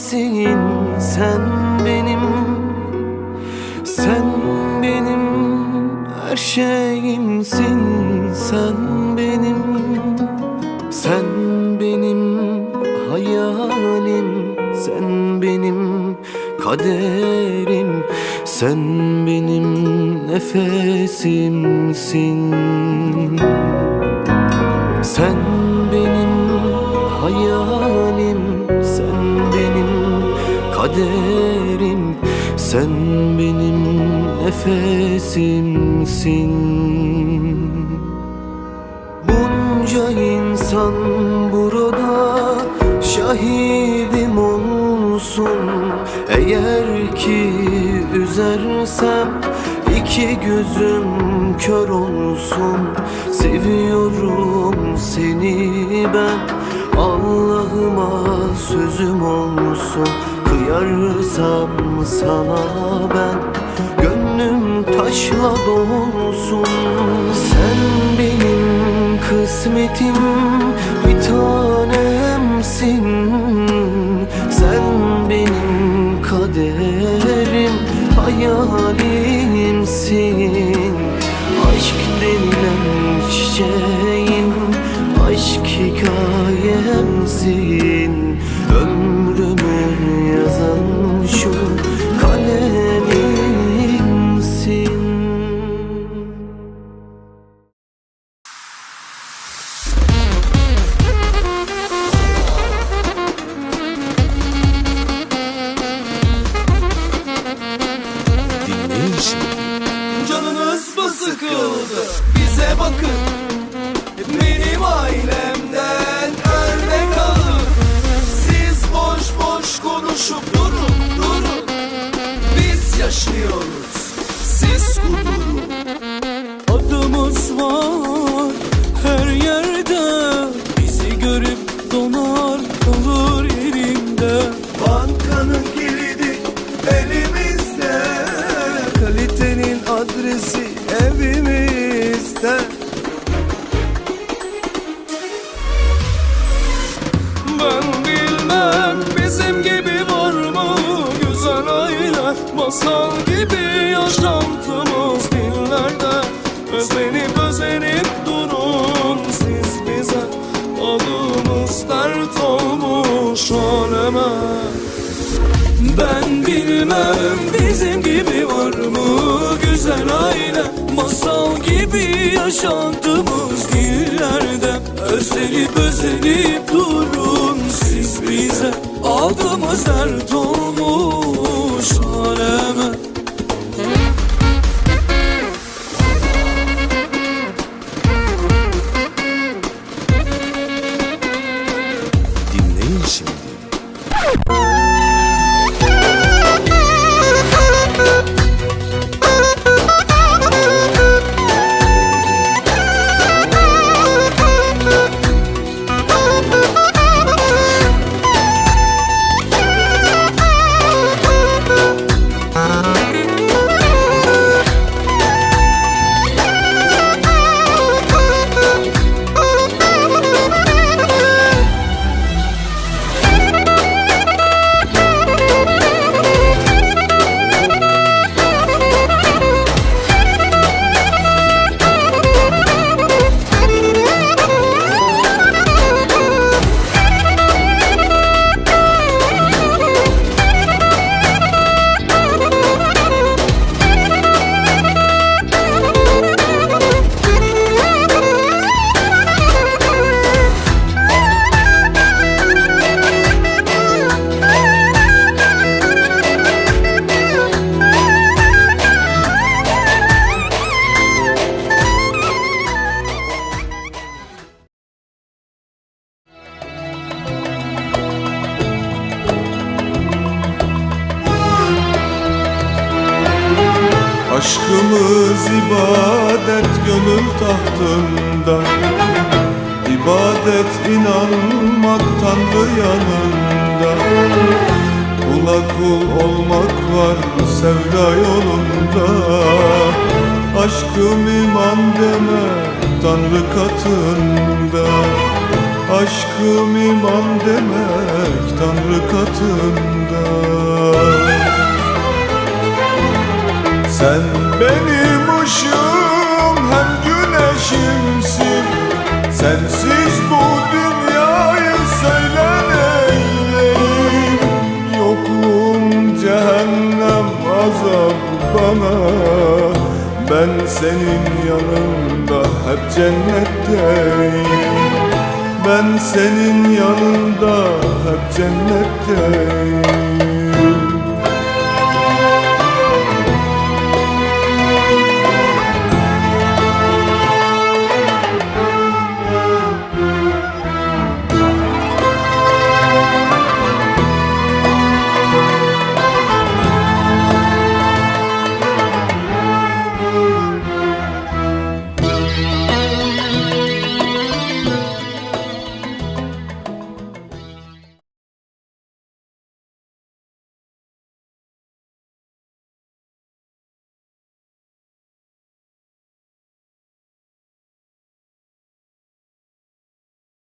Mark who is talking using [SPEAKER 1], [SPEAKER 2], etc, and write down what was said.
[SPEAKER 1] kaderimsin Sen benim Sen benim her şeyimsin. Sen benim Sen benim hayalim. Sen benim kaderim. Sen benim nefesimsin. Sen benim hayalim, kaderim, sen benim nefesimsin. Bunca insan burada şahidim olsun. Eğer ki üzersem iki gözüm kör olsun. Seviyorum seni ben Allah'ıma sözüm olsun Kıyarsam sana ben Gönlüm taşla dolsun. Sen benim kısmetim Bir tanemsin. Sen benim kaderim
[SPEAKER 2] sıkıldı? Bize bakın. Benim ailemden örnek alın. Siz boş boş konuşup durun durun. Biz yaşıyoruz. Siz kudurun
[SPEAKER 1] Adımız var her yerde. Bizi görüp donar kalır yerinde
[SPEAKER 2] Bankanın kilidi elimizde. Kalitenin adresi evimizde
[SPEAKER 1] Ben bilmem bizim gibi var mı Güzel aile? Masal gibi yaşantımız dillerde. Özenip özenip durun siz bize. Adımız dert olmuş aleme gibi yaşantımız dillerde Özenip özenip durun. Siz bize Aldığımız dert olmuş
[SPEAKER 3] Aşkımız ibadet gönül tahtında. İbadet inanmak Tanrı yanında. Kula kul olmak var sevda yolunda. Aşkım iman deme Tanrı katında. Aşkım iman demek Tanrı katında Sen benim ışığım hem güneşimsin. Sensiz bu dünyayı söyle neyleyim Yokluğum cehennem azap bana. Ben senin yanında hep cennetteyim. Ben senin yanında hep cennetteyim